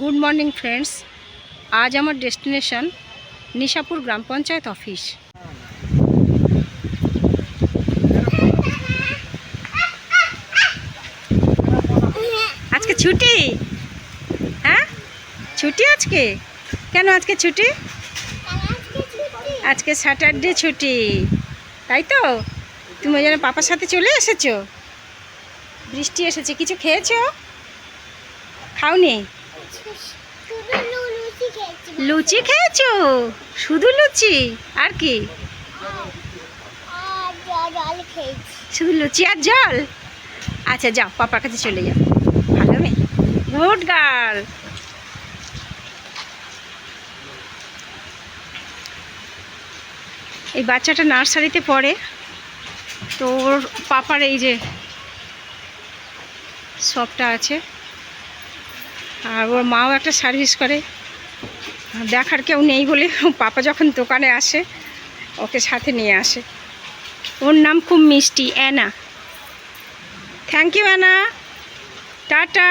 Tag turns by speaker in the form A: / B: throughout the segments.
A: Good morning friends, আজ আমার destination Nishapur গ্রাম পঞ্চায়েত অফিস। আজকে ছুটি? হ্যাঁ? ছুটি আজকে? কেন আজকে ছুটি? আজকে স্যাটারডে ছুটি। তাই তো? তুমি জন্য পাপার সাথে চলে এসেছ? বৃষ্টি এসেছে, কিছু খেয়েছো? খাওনি? লুচি খেয়েছো? শুধু লুচি? আর কি? শুধু লুচি আর জল? আচ্ছা যাও, পাপার কাছে চলে যাও। ভালো মেয়ে। Good girl. এই বাচ্চাটা নার্সারিতে পড়ে। তো ওর পাপার এই যে শপটা আছে। আর ওর মাও একটা সার্ভিস করে। দেখার কেউ নেই বলে পাপা যখন দোকানে আসে, ওকে সাথে নিয়ে আসে। ওর নাম খুব মিষ্টি, Anna. Thank you Anna. Tata.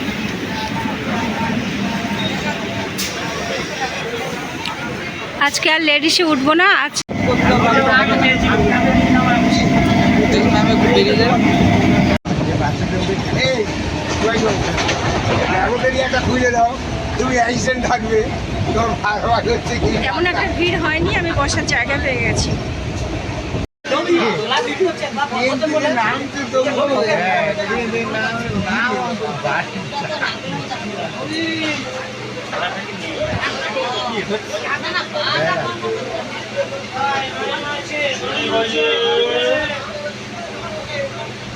A: আজকে আর লেডিসে উঠবো না, আজ তেমন একটা ভিড় হয়নি, আমি বসার জায়গা পেয়ে গেছি।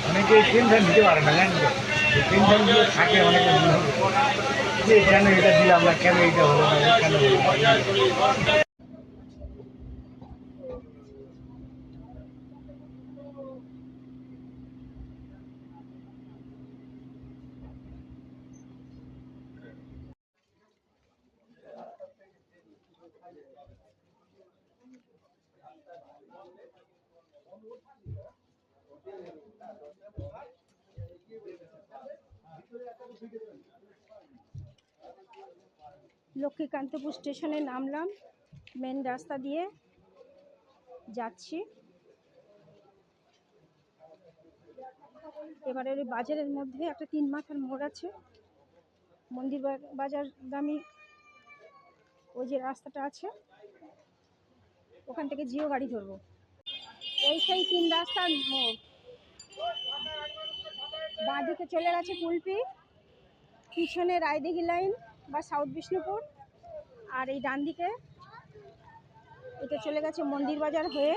B: অনেকে টেনশন দিতে পারে না জানি তো? টেনশন দিয়ে থাকে অনেকে যে কেন এটা দিলাম না, কেন এটা হলো না কেন
A: লক্ষ্মীকান্তপুর স্টেশনে নামলাম মেন রাস্তা দিয়ে যাচ্ছি। এবারে ওই বাজারের মধ্যে একটা তিন মাথার মোড় আছে, মন্দির বাজার দামি ওই যে রাস্তাটা আছে, ওখান থেকে জিও গাড়ি ধরবো। এই সেই তিন রাস্তার মোড়। বাঁদিকে চলে গেছে কুলপি, পিছনে রায়দিঘি লাইন বা সাউথ বিষ্ণুপুর, আর এই ডান দিকে এটা চলে গেছে মন্দির বাজার হয়ে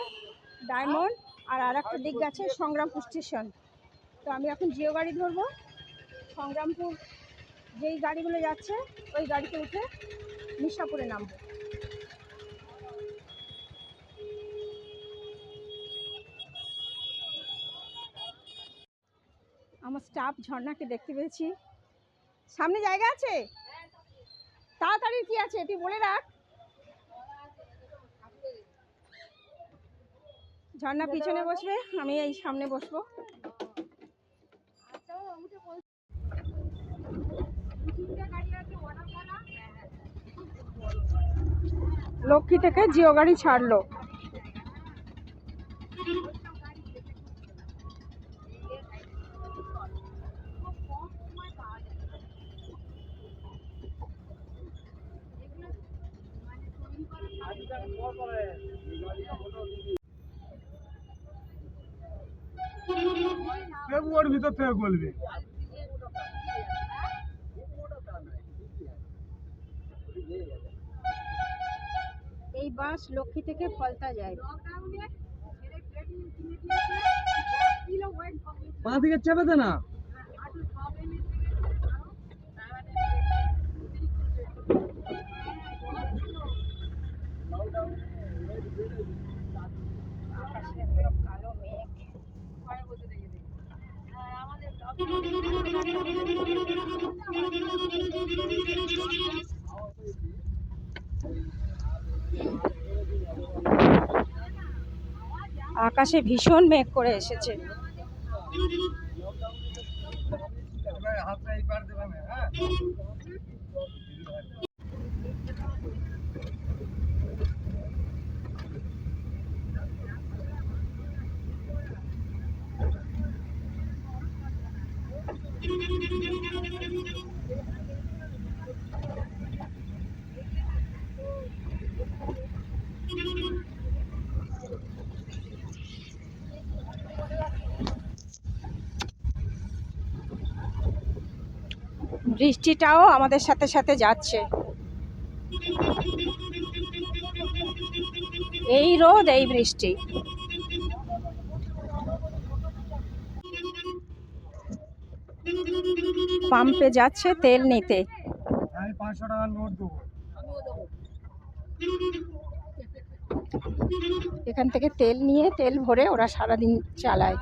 A: ডায়মন্ড, আর আর একটা দিক গেছে সংগ্রামপুর স্টেশন। তো আমি এখন জিও গাড়ি ধরবো। সংগ্রামপুর যেই গাড়িগুলো যাচ্ছে, ওই গাড়িতে উঠে নিশাপুরে নামবো আমার স্টাফ ঝর্ণাকে দেখতে পেয়েছি। সামনে জায়গা আছে? তাড়াতাড়ি কি আছে? তুই বলে রাখ। ঝর্ণা পিছনে বসবে, আমি এই সামনে বসবো। লক্ষ্মী থেকে জিও গাড়ি ছাড়লো।
B: ওর ভিতর থেকে বলবে
A: এই বাস লক্ষ্মী থেকে ফলতা যায়।
B: পা থেকে চেপে দে না?
A: আকাশে ভীষণ মেঘ করে এসেছে।
B: পার হ্যাঁ?
A: বৃষ্টিটাও আমাদের সাথে সাথে যাচ্ছে। এই রোদ এই বৃষ্টি। পাম্পে যাচ্ছে তেল নিতে। এখান থেকে তেল নিয়ে তেল ভরে ওরা সারাদিন চালায়।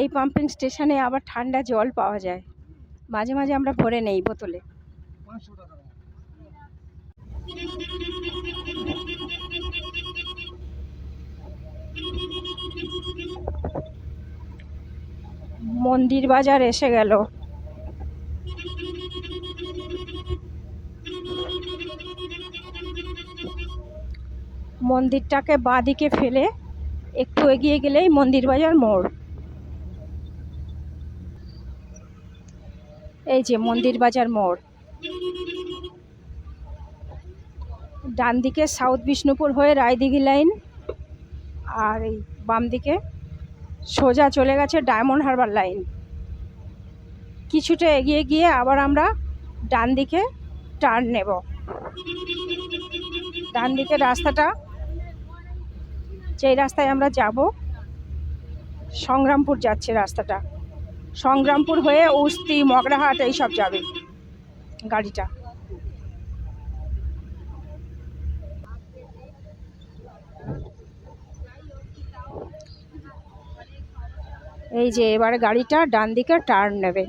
A: এই পাম্পিং স্টেশনে আবার ঠান্ডা জল পাওয়া যায়। মাঝে মাঝে আমরা ভরে নেই বোতলে। মন্দির বাজার এসে গেল। মন্দিরটাকে বাঁদিকে ফেলে একটু এগিয়ে গেলেই মন্দির বাজার মোড়। এই যে মন্দির বাজার মোড়। ডান দিকে সাউথ বিষ্ণুপুর হয়ে রায়দিঘি লাইন আর এই বাম দিকে সোজা চলে গেছে ডায়মন্ড হারবার লাইন। কিছুটা এগিয়ে গিয়ে আবার আমরা ডান দিকে টার্ন নেব। ডান দিকে রাস্তাটা, যেই রাস্তায় আমরা যাব, সংগ্রামপুর যাচ্ছে রাস্তাটা। সংগ্রামপুর হয়ে উস্তি, মগরাহাট, এইসব যাবে গাড়িটা। এই যে এবারে গাড়িটা ডান দিকে টার্ন নেবে।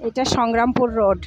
A: এটা সংগ্রামপুর রোড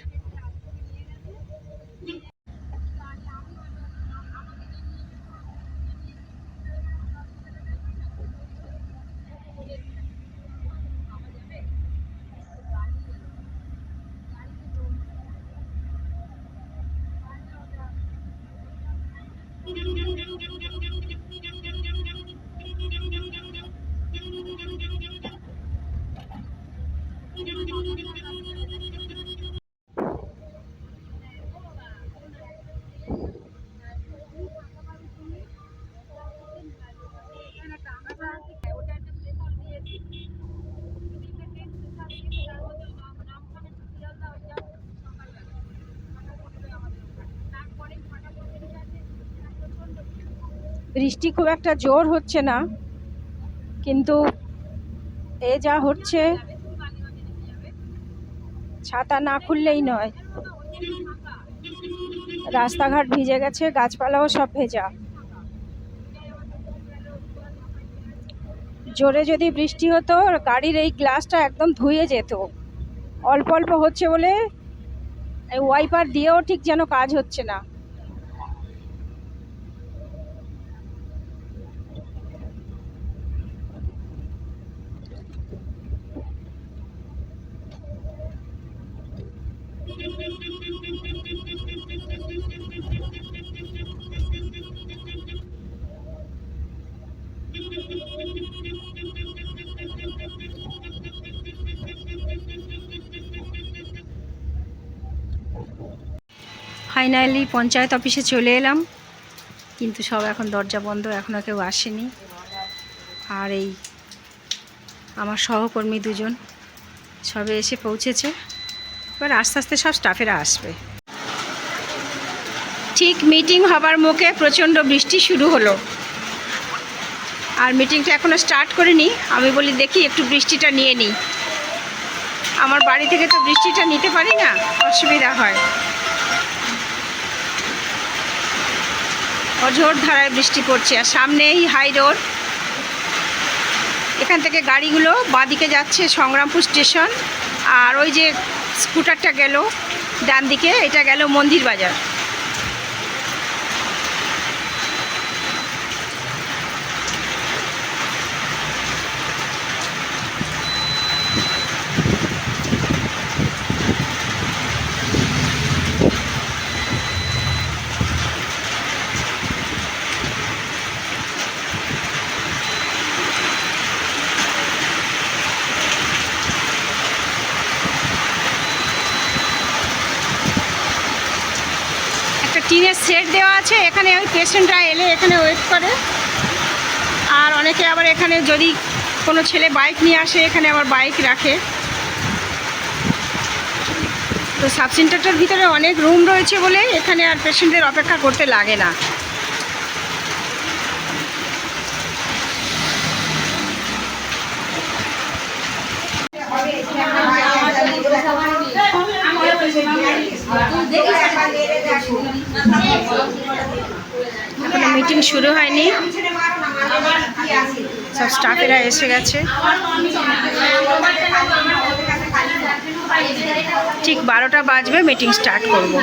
A: বৃষ্টি খুব একটা জোর হচ্ছে না, কিন্তু এ যা হচ্ছে, ছাতা না খুললেই নয়। রাস্তাঘাট ভিজে গেছে, গাছপালাও সব ভেজা। জোরে যদি বৃষ্টি হতো, গাড়ির এই গ্লাসটা একদম ধুয়ে যেত। অল্প অল্প হচ্ছে বলে ওয়াইপার দিয়েও ঠিক যেন কাজ হচ্ছে না। ফাইনালি পঞ্চায়েত অফিসে চলে এলাম। কিন্তু সব এখন দরজা বন্ধ এখনও কেউ আসেনি। আর এই আমার সহকর্মী দুজন সবে এসে পৌঁছেছে। এবার আস্তে আস্তে সব স্টাফেরা আসবে। ঠিক মিটিং হবার মুখে প্রচণ্ড বৃষ্টি শুরু হলো। আর মিটিংটা এখনও স্টার্ট করিনি। আমি বলি, দেখি একটু বৃষ্টিটা নিয়ে নিই। আমার বাড়ি থেকে তো বৃষ্টিটা নিতে পারি না, অসুবিধা হয়। অঝোর ধারায় বৃষ্টি পড়ছে আর সামনেই হাই রোড। এখান থেকে গাড়িগুলো বাঁদিকে যাচ্ছে সংগ্রামপুর স্টেশন। আর ওই যে স্কুটারটা গেল ডান দিকে এটা গেল মন্দির বাজার একটা টিনের সেট দেওয়া আছে, এখানে ওই পেশেন্টরা এলে এখানে ওয়েট করে। আর অনেকে আবার এখানে যদি কোনো ছেলে বাইক নিয়ে আসে, এখানে আবার বাইক রাখে। তো সাব সেন্টারটার ভিতরে অনেক রুম রয়েছে বলে এখানে আর পেশেন্টদের অপেক্ষা করতে লাগে না। মিটিং শুরু হয়নি। সব স্টাফেরা এসে গেছে। ঠিক বারোটা বাজবে মিটিং স্টার্ট করব।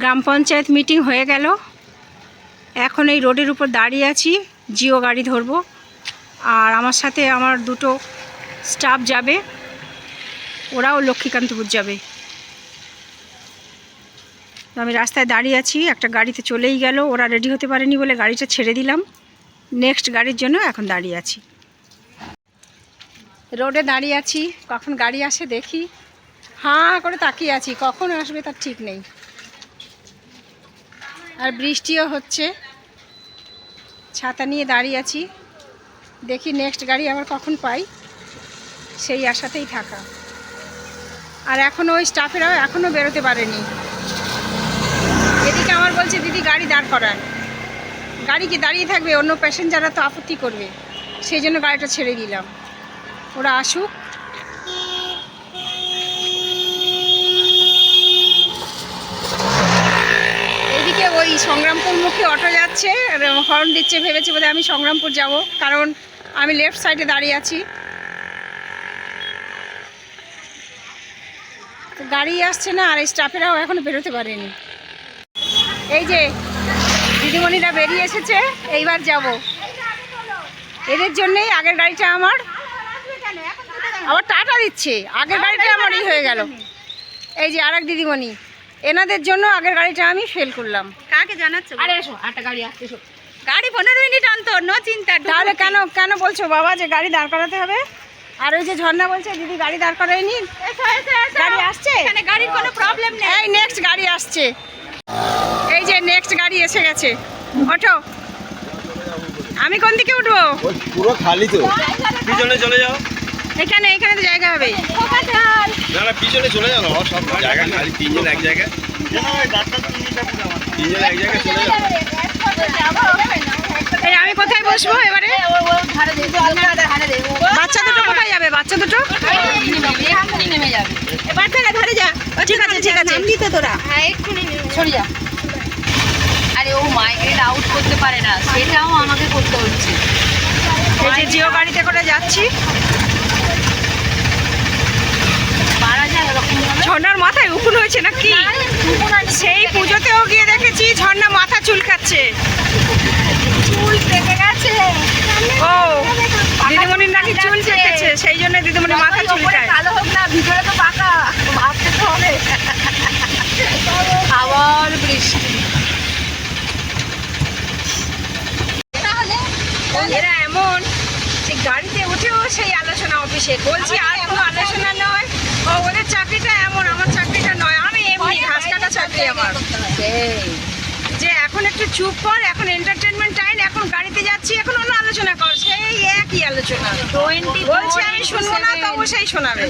A: গ্রাম পঞ্চায়েত মিটিং হয়ে গেল। এখন এই রোডের উপর দাঁড়িয়ে আছি, জিও গাড়ি ধরবো। আর আমার সাথে আমার দুটো স্টাফ যাবে। ওরাও লক্ষ্মীকান্তপুর যাবে। আমি রাস্তায় দাঁড়িয়ে আছি, একটা গাড়িতে চলেই গেল, ওরা রেডি হতে পারেনি বলে গাড়িটা ছেড়ে দিলাম। নেক্সট গাড়ির জন্য এখন দাঁড়িয়ে আছি। রোডে দাঁড়িয়ে আছি, কখন গাড়ি আসে দেখি। হাঁ করে তাকিয়ে আছি, কখন আসবে তার ঠিক নেই। আর বৃষ্টিও হচ্ছে। ছাতা নিয়ে দাঁড়িয়ে আছি। দেখি নেক্সট গাড়ি আবার কখন পাই। সেই আশাতেই থাকা। আর এখনও ওই স্টাফেরাও এখনও বেরোতে পারেনি। এদিকে আমার বলছে, দিদি, গাড়ি দাঁড় করান। গাড়ি কি দাঁড়িয়ে থাকবে? অন্য প্যাসেঞ্জাররা তো আপত্তি করবে। সেই জন্য গাড়িটা ছেড়ে দিলাম। ওরা আসুক। এদিকে ওই সংগ্রামপুর মুখে অটো যাচ্ছে হর্ন দিচ্ছে, ভেবেছে বোধহয় আমি সংগ্রামপুর যাব, কারণ আমি লেফট সাইডে দাঁড়িয়ে আছি। গাড়ি আসছে না আর এই স্টাফেরাও এখনও বেরোতে পারেনি। এই যে দিদিমণিরা বেরিয়ে এসেছে এইবার যাব। এদের জন্যেই আগের গাড়িটা আমার। আবার টাটা দিচ্ছে আগের গাড়িটা আমার ই হয়ে গেল। এই যে আরেক দিদিমণি এনাদের জন্য আগের গাড়িটা আমি ফেল করলাম।
C: কাকে জানাচ্ছ? আরে এসো গাড়ি আসছে গাড়ি পনেরো মিনিট অন্তর নো চিন্তা
A: তাহলে কেন কেন বলছো বাবা যে গাড়ি দাঁড় করাতে হবে? আর ওই যে ঝর্ণা বলছে দিদি গাড়ি দাঁড় করায়নি
C: এসো এসো এসো
A: গাড়ি আসছে
C: এখানে গাড়ির কোনো প্রবলেম নেই
A: এই নেক্সট গাড়ি আসছে এই যে নেক্সট গাড়ি এসে গেছে ওঠো আমি কোন দিকে উঠবো
D: পুরো খালি তো পিছনে চলে যাও
A: এখানে এখানে তো জায়গা হবে
D: না না পিছনে চলে যাও না সব জায়গা খালি তিনজন এক জায়গায় তিনজন এক জায়গায় চলে যাও
A: আমি কোথায় বসবো এবারে? বাচ্চা দুটো কোথায় যাবে? বাচ্চা দুটো?
C: নেমে যাবে
A: বাচ্চারা ধরে যা। ঠিক আছে ঠিক আছে।
C: তো তোরা। হ্যাঁ এক্ষুনি সরে যা। আরে ও মাইগ্রেন আউট করতে পারে না। সেটাও আমাকে করতে হচ্ছে।
A: এই যে জিও গাড়িতে করে যাচ্ছি। ঝর্ণার মাথায় উকুন হয়েছে নাকি সেই পুজোতেও গিয়ে দেখেছি ঝর্ণা মাথা চুলকাচ্ছে।
C: চুল পেকে গেছে।
A: ও দিদিমণির নাকি চুল পেকেছে সেই জন্য দিদিমণি মাথা চুলকায়
C: কালো হোক না ভিতরে তো পাকা। ভাবতে তো হবে। আবার বৃষ্টি।
A: এরা এমন যে গাড়িতে উঠেও করছে বলছি আর কোনো আলোচনা নয়। ও ওদের চাকরিটা এমন আমার চাকরিটা নয়। আমি এমনি ঘাস কাটা চাকরি আমার।
C: সেই
A: যে এখন একটু চুপ কর এখন এন্টারটেনমেন্ট টাইম এখন গাড়িতে যাচ্ছি এখন অন্য আলোচনা কর সেই একই আলোচনা
C: টোয়েন্টি
A: বলছি আমি শুনব না তো অবশ্যই শোনাবে।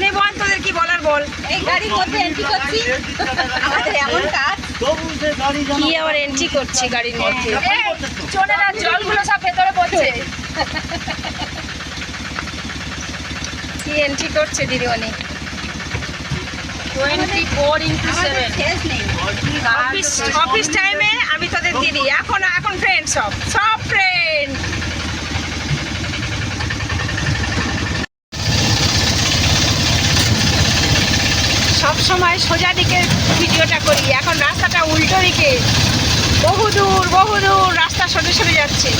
A: নে বল তোদের কি বলার বল।
C: এই গাড়ির মধ্যে এন্ট্রি করছি। আমাদের এমন কাজ।
A: কি আবার এন্ট্রি করছি গাড়ির মধ্যে?
C: চলে না জলগুলো সব ভেতরে পড়ছে।
A: কি এন্ট্রি করছে দিদিমণি?
C: টোয়েন্টি ফোর ইন্টু সেভেন
A: শেষ নেই। অফিস অফিস টাইমে আমি তোদের দিদি। এখন এখন ফ্রেন্ড সব। সব ফ্রেন্ড সব সময় সোজা দিকে ভিডিওটা করি। এখন রাস্তাটা উল্টো দিকে। বহু দূর বহু দূর, রাস্তা সরে সরে যাচ্ছে।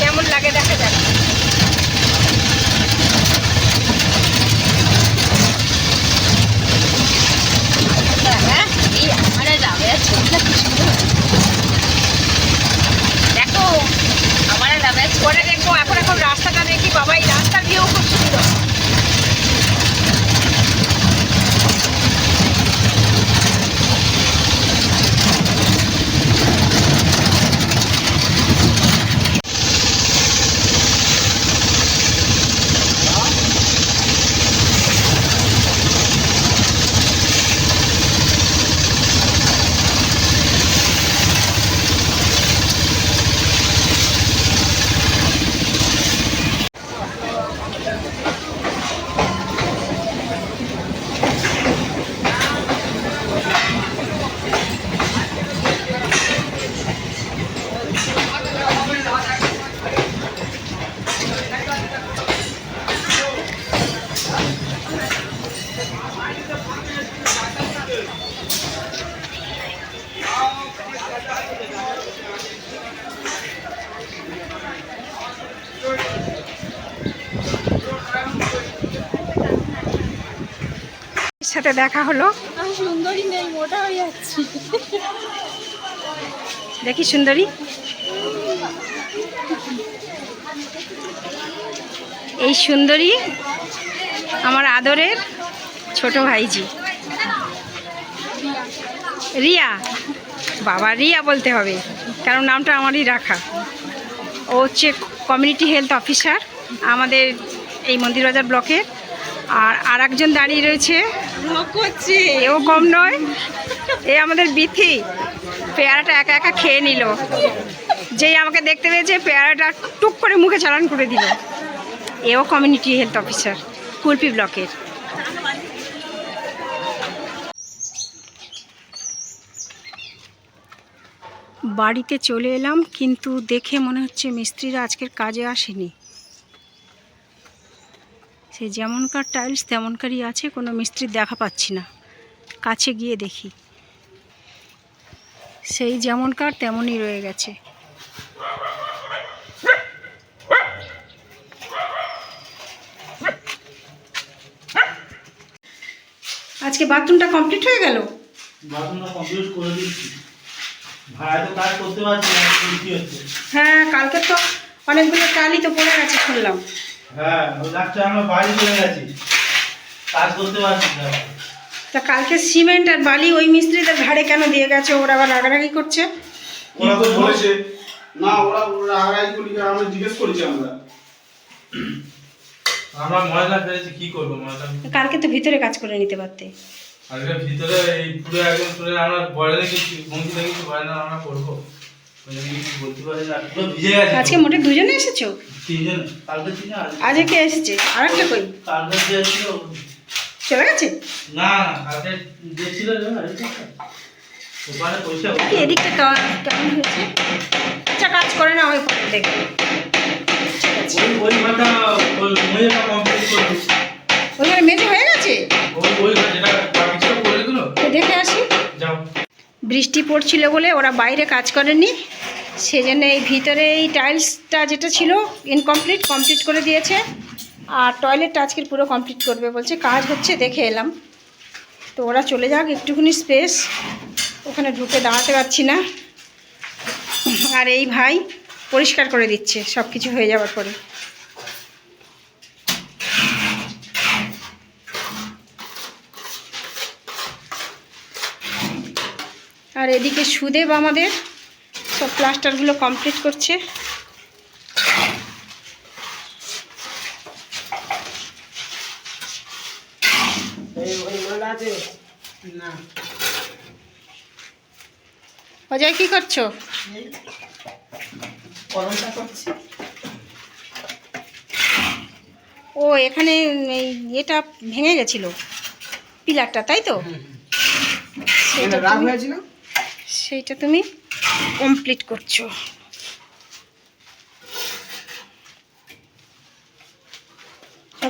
A: কেমন লাগে দেখা যাক।
C: হ্যাঁ দেখো, আমার যাবে
A: পরে দেখব এখন এখন রাস্তাটা দেখি বাবা এই রাস্তার ভিউ খুব সুন্দর সাথে দেখা হলো।
C: সুন্দরী নেই মোটা হয়ে যাচ্ছি।
A: দেখি সুন্দরী। এই সুন্দরী আমার আদরের ছোট ভাইজি। রিয়া বাবা রিয়া বলতে হবে কারণ নামটা আমারই রাখা। ও হচ্ছে কমিউনিটি হেলথ অফিসার আমাদের এই মন্দিরবাজার ব্লকের আর আর একজন দাঁড়িয়ে রয়েছে। এও কম নয়। এ আমাদের বিথি। পেয়ারাটা একা একা খেয়ে নিল। যেই আমাকে দেখতে পেয়েছে, পেয়ারাটা টুক করে মুখে চালান করে দিল। এও কমিউনিটি হেলথ অফিসার কুলপি ব্লকের। বাড়িতে চলে এলাম, কিন্তু দেখে মনে হচ্ছে মিস্ত্রিরা আজকের কাজে আসেনি। সে যেমনকার টাইলস তেমনকারই আছে কোনো মিস্ত্রির দেখা পাচ্ছি না। কাছে গিয়ে দেখি। সেই যেমনকার তেমনই রয়ে গেছে। আজকে বাথরুমটা কমপ্লিট হয়ে গেল?
E: বাথরুমটা কমপ্লিট করে দিচ্ছি। ভাড়া তো কাজ করতে পারছি না কি হচ্ছে?
A: হ্যাঁ কালকে তো অনেকগুলো টালি তো পড়ে গেছে শুনলাম
E: হ্যাঁ ওই ডাক্তার আমরা বাড়ি চলে গেছি। কাজ করতে পারছি না।
A: তা কালকে সিমেন্ট আর বালি ওই মিস্ত্রিদের ঘাড়ে কেন দিয়ে গেছে? ওরা আবার রাগারাগি করছে?
F: ওরা তো বলেছে। না ওরা আগাই করি আমরা জিজ্ঞেস করেছি আমরা?
E: আমরা ময়লা ফেলেছি কি করব ময়লা?
A: কালকে তো ভিতরে কাজ করে নিতে পারতে।
E: আজকে ভিতরে এই পুরো একদম পুরো আমরা বয়লা কিছু বন্ধু কিছু বয়লা আমরা করব।
A: আজকে মোটে দুজনে এসেছ?
E: আজকে
A: আজকে কে এসেছে। আর একটা কই? চলে গেছে? এদিকটা কেমন হয়েছে? আচ্ছা কাজ করে না ওই পরে দেখবে ওইখানে হয়ে গেছে? দেখে আসি। বৃষ্টি পড়ছিল বলে ওরা বাইরে কাজ করেনি। সেজন্য এই ভিতরে এই টাইলসটা যেটা ছিল ইনকমপ্লিট কমপ্লিট করে দিয়েছে। আর টয়লেটটা আজকের পুরো কমপ্লিট করবে বলছে। কাজ হচ্ছে, দেখে এলাম। তো ওরা চলে যাক, একটুখানি স্পেস ওখানে ঢুকে দাঁড়াতে পারছি না। আর এই ভাই পরিষ্কার করে দিচ্ছে সব কিছু হয়ে যাওয়ার পরে। আর এদিকে সুদেব আমাদের সব প্লাস্টারগুলো কমপ্লিট করছে। অজয়, কি করছ? ও, এখানে এটা ভেঙে গেছিল। পিলারটা, তাই তো? তুমি- সেইটা তুমি কমপ্লিট করছ।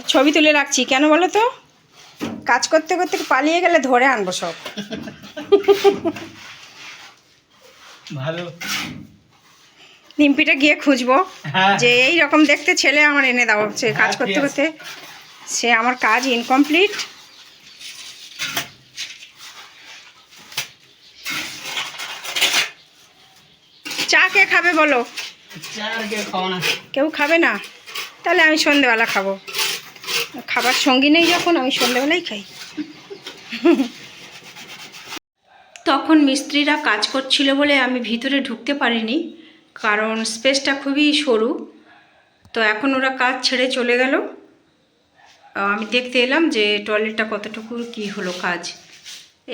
A: ছবি তুলে রাখছি কেন বলো তো? কাজ করতে করতে পালিয়ে গেলে ধরে আনব সব।
B: ভালো।
A: নিমপিটা গিয়ে খুঁজবো
B: হ্যাঁ।
A: যে এই রকম দেখতে ছেলে আমার এনে দাও সে কাজ
B: হ্যাঁ,
A: করতে। করতে সে আমার কাজ ইনকমপ্লিট চা কে খাবে বলো? কেউ খাবে না? তাহলে আমি সন্ধেবেলা খাব। খাবার সঙ্গী নেই যখন আমি সন্ধেবেলাই খাই। তখন মিস্ত্রিরা কাজ করছিল বলে আমি ভিতরে ঢুকতে পারিনি কারণ স্পেসটা খুবই সরু। তো এখন ওরা কাজ ছেড়ে চলে গেল। আমি দেখতে এলাম যে টয়লেটটা কতটুকু কি হলো কাজ।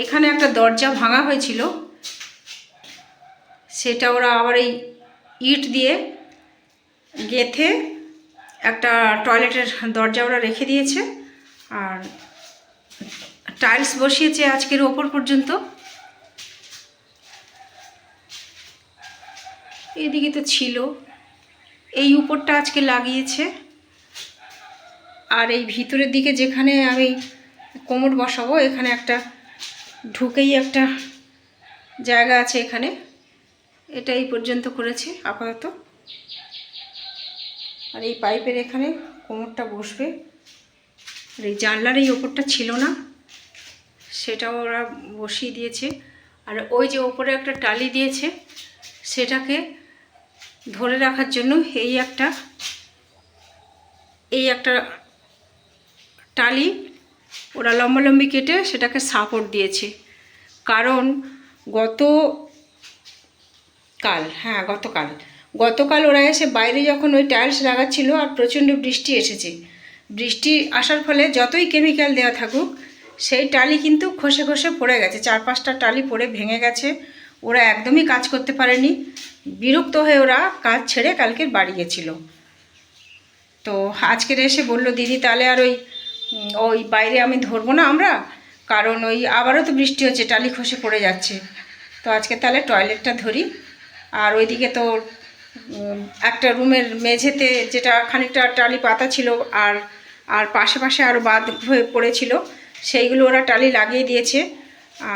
A: এখানে একটা দরজা ভাঙা হয়েছিল। সেটা ওরা আবার এই ইট দিয়ে গেথে একটা টয়লেটের দরজা ওরা রেখে দিয়েছে। আর টাইলস বসিয়েছে আজকের ওপর পর্যন্ত। এদিকে তো ছিল। এই উপরটা আজকে লাগিয়েছে। আর এই ভিতরের দিকে যেখানে আমি কোমর বসাবো, এখানে একটা ঢুকেই একটা জায়গা আছে এখানে। এটা এই পর্যন্ত করেছে, আপাতত। আর এই পাইপের এখানে কোমরটা বসবে। আর এই জানলার এই ওপরটা ছিল না, সেটাও ওরা বসিয়ে দিয়েছে। আর ওই যে ওপরে একটা টালি দিয়েছে, সেটাকে ধরে রাখার জন্য এই একটা এই একটা টালি ওরা লম্বালম্বি কেটে সেটাকে সাপোর্ট দিয়েছে। কারণ গত কাল হ্যাঁ গতকাল। গতকাল ওরা এসে বাইরে যখন ওই টাইলস লাগাচ্ছিল আর প্রচণ্ড বৃষ্টি এসেছে। বৃষ্টি আসার ফলে যতই কেমিক্যাল দেওয়া থাকুক, সেই টালি কিন্তু খসে খসে পড়ে গেছে। চার পাঁচটা টালি পড়ে ভেঙে গেছে। ওরা একদমই কাজ করতে পারেনি। বিরক্ত হয়ে ওরা কাজ ছেড়ে কালকে বাড়ি গেছিল। তো আজকের এসে বলল, দিদি, তাহলে আর ওই ওই বাইরে আমি ধরবো না আমরা? কারণ ওই আবারও তো বৃষ্টি হচ্ছে টালি খসে পড়ে যাচ্ছে। তো আজকে তাহলে টয়লেটটা ধরি। আর ওইদিকে তো একটা রুমের মেঝেতে যেটা খানিকটা টালি পাতা ছিল আর আর পাশে পাশে আরও বাদ হয়ে পড়েছিল, সেইগুলো ওরা টালি লাগিয়ে দিয়েছে।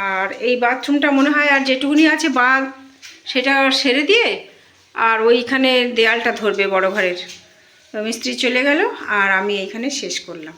A: আর এই বাথরুমটা মনে হয় আর যেটুকুনি আছে বাদ সেটা সেরে দিয়ে আর ওইখানে দেয়ালটা ধরবে বড় ঘরের। মিস্ত্রি চলে গেল আর আমি এইখানে শেষ করলাম।